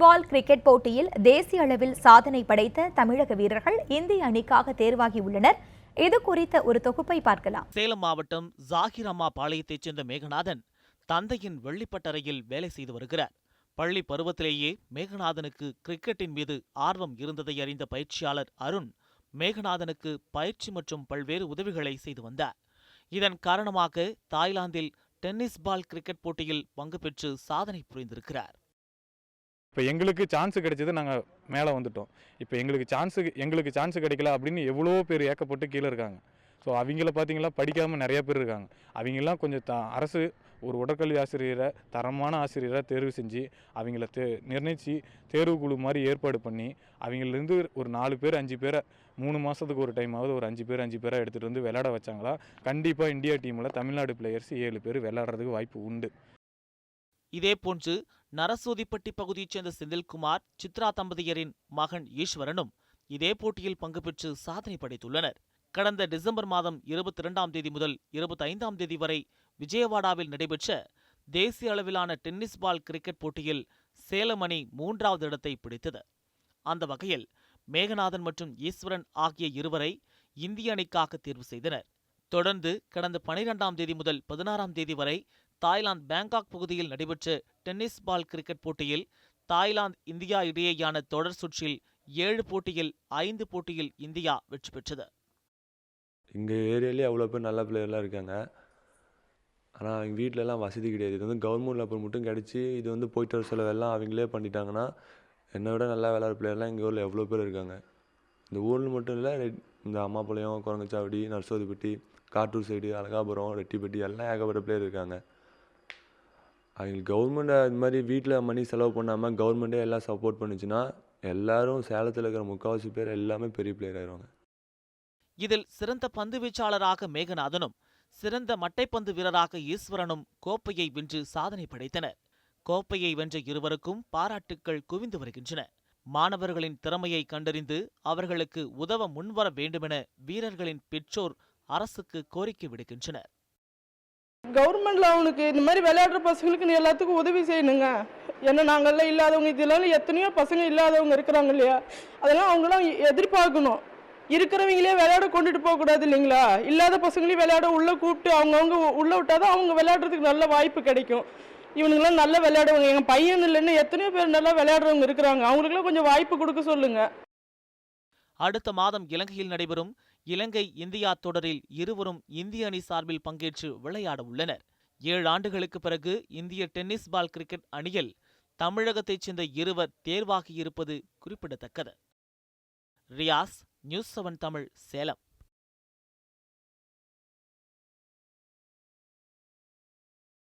பால் cricket போட்டியில் தேசிய அளவில் சாதனை படைத்த தமிழக வீரர்கள் இந்திய அணிக்காக தேர்வாகியுள்ளனர் இது குறித்த ஒரு தொகுப்பை பார்க்கலாம். சேலம் மாவட்டம் ஜாகிர் அம்மா பாளையத்தைச் சேர்ந்த மேகநாதன் தந்தையின் வெள்ளிப்பட்டறையில் வேலை செய்து வருகிறார். பள்ளி பருவத்திலேயே மேகநாதனுக்கு கிரிக்கெட்டின் மீது ஆர்வம் இருந்ததை அறிந்த பயிற்சியாளர் அருண் மேகநாதனுக்கு பயிற்சி மற்றும் பல்வேறு உதவிகளை செய்து வந்தார். இதன் காரணமாக தாய்லாந்தில் டென்னிஸ் பால் கிரிக்கெட் போட்டியில் பங்கு பெற்று சாதனை புரிந்திருக்கிறார். இப்போ எங்களுக்கு சான்ஸ் கிடைச்சது நாங்கள் மேலே வந்துட்டோம். இப்போ எங்களுக்கு சான்ஸு எங்களுக்கு சான்ஸ் கிடைக்கல அப்படின்னு எவ்வளோ பேர் ஏக்கப்பட்டு கீழே இருக்காங்க. ஸோ அவங்கள பார்த்தீங்களா படிக்காமல் நிறையா பேர் இருக்காங்க. அவங்கெல்லாம் கொஞ்சம் த அரசு ஒரு உடற்கல்வி ஆசிரியரை தரமான ஆசிரியரை தேர்வு செஞ்சு அவங்கள தே நிர்ணயித்து தேர்வு குழு மாதிரி ஏற்பாடு பண்ணி அவங்களிருந்து ஒரு நாலு பேர் அஞ்சு பேரை மூணு மாதத்துக்கு ஒரு டைமாவது ஒரு அஞ்சு பேர் அஞ்சு பேரை எடுத்துகிட்டு வந்து விளையாட வச்சாங்களா? கண்டிப்பாக இந்தியா டீமில் தமிழ்நாடு பிளேயர்ஸ் ஏழு பேர் விளையாடுறதுக்கு வாய்ப்பு உண்டு. இதேபோன்று நரசோதிப்பட்டி பகுதியைச் சேர்ந்த செந்தில்குமார் சித்ரா தம்பதியரின் மகன் ஈஸ்வரனும் இதே போட்டியில் பங்கு பெற்று சாதனை படைத்துள்ளனர். கடந்த டிசம்பர் மாதம் இருபத்தி இரண்டாம் தேதி முதல் இருபத்தி ஐந்தாம் தேதி வரை விஜயவாடாவில் நடைபெற்ற தேசிய அளவிலான டென்னிஸ் பால் கிரிக்கெட் போட்டியில் சேலம் அணி மூன்றாவது இடத்தை பிடித்தது. அந்த வகையில் மேகநாதன் மற்றும் ஈஸ்வரன் ஆகிய இருவரை இந்திய அணிக்காக தேர்வு செய்தனர். தொடர்ந்து கடந்த பனிரெண்டாம் தேதி முதல் பதினாறாம் தேதி வரை தாய்லாந்து பேங்காக் பகுதியில் நடைபெற்ற டென்னிஸ் பால் கிரிக்கெட் போட்டியில் தாய்லாந்து இந்தியா இடையேயான தொடர் சுற்றில் ஏழு போட்டியில் ஐந்து போட்டியில் இந்தியா வெற்றி பெற்றது. எங்கள் ஏரியாலே அவ்வளோ பேர் நல்ல பிளேயர்லாம் இருக்காங்க. ஆனால் எங்கள் வீட்டிலலாம் வசதி கிடையாது. இது வந்து கவர்மெண்ட் லேப்பர் மட்டும் கிடச்சி இது வந்து போயிட்டு வர செலவெல்லாம் அவங்களே பண்ணிட்டாங்கன்னா என்னை விட நல்லா விளையாடுற பிளேயர்லாம் எங்கள் ஊரில் எவ்வளோ பேர் இருக்காங்க. இந்த ஊரில் மட்டும் இல்லை இந்த அம்மாப்பாளையம் குரங்கச்சாவடி நர்சோதிப்பட்டி காட்டூர் சைடு அழகாபுரம் ரெட்டிப்பட்டி எல்லாம் ஏகப்பட்ட பிளேயர் இருக்காங்க. அவங்களுக்கு கவர்மெண்ட் இந்த மாதிரி வீட்டில் மணி செலவு பண்ணாமல் கவர்மெண்ட்டே எல்லாம் சப்போர்ட் பண்ணுச்சுன்னா எல்லாரும் சேலத்தில் இருக்கிற முக்கால்வாசி பேர் எல்லாமே பெரிய பிளேயர் ஆயிடுவாங்க இதில் சிறந்த பந்து வீச்சாளராக மேகநாதனும் சிறந்த மட்டைப்பந்து வீரராக ஈஸ்வரனும் கோப்பையை வென்று சாதனை படைத்தனர். கோப்பையை வென்ற இருவருக்கும் பாராட்டுக்கள் குவிந்து வருகின்றன. மாணவர்களின் திறமையை கண்டறிந்து அவர்களுக்கு உதவ முன்வர வேண்டுமென வீரர்களின் பெற்றோர் அரசுக்கு கோரிக்கை விடுக்கின்றனர். கவர்மெண்ட்ல அவனுக்கு இந்த மாதிரி விளையாடுற பசங்களுக்கு நீ எல்லாத்துக்கும் உதவி செய்யணுங்க. ஏன்னா நாங்கள்லாம் இல்லாதவங்க இதெல்லாம் எத்தனையோ பசங்க இல்லாதவங்க இருக்கிறாங்க இல்லையா? அதெல்லாம் அவங்களாம் எதிர்பார்க்கணும். இருக்கிறவங்களே விளையாட கொண்டுட்டு போகக்கூடாது இல்லைங்களா? இல்லாத பசங்களையும் விளையாட உள்ளே கூப்பிட்டு அவங்கவுங்க உள்ளே விட்டாதான் அவங்க விளையாடுறதுக்கு நல்ல வாய்ப்பு கிடைக்கும். இவனுங்களாம் நல்லா விளையாடுவாங்க. எங்கள் பையன் இல்லைன்னு எத்தனையோ பேர் நல்லா விளையாடுறவங்க இருக்கிறாங்க. அவங்களுக்குலாம் கொஞ்சம் வாய்ப்பு கொடுக்க சொல்லுங்கள் அடுத்த மாதம் இலங்கையில் நடைபெறும் இலங்கை இந்தியா தொடரில் இருவரும் இந்திய அணி சார்பில் பங்கேற்று விளையாட உள்ளனர். ஏழு ஆண்டுகளுக்கு பிறகு இந்திய டென்னிஸ் பால் கிரிக்கெட் அணியில் தமிழகத்தைச் சேர்ந்த இருவர் தேர்வாகியிருப்பது குறிப்பிடத்தக்கது. Riyas news seven Tamil Salem.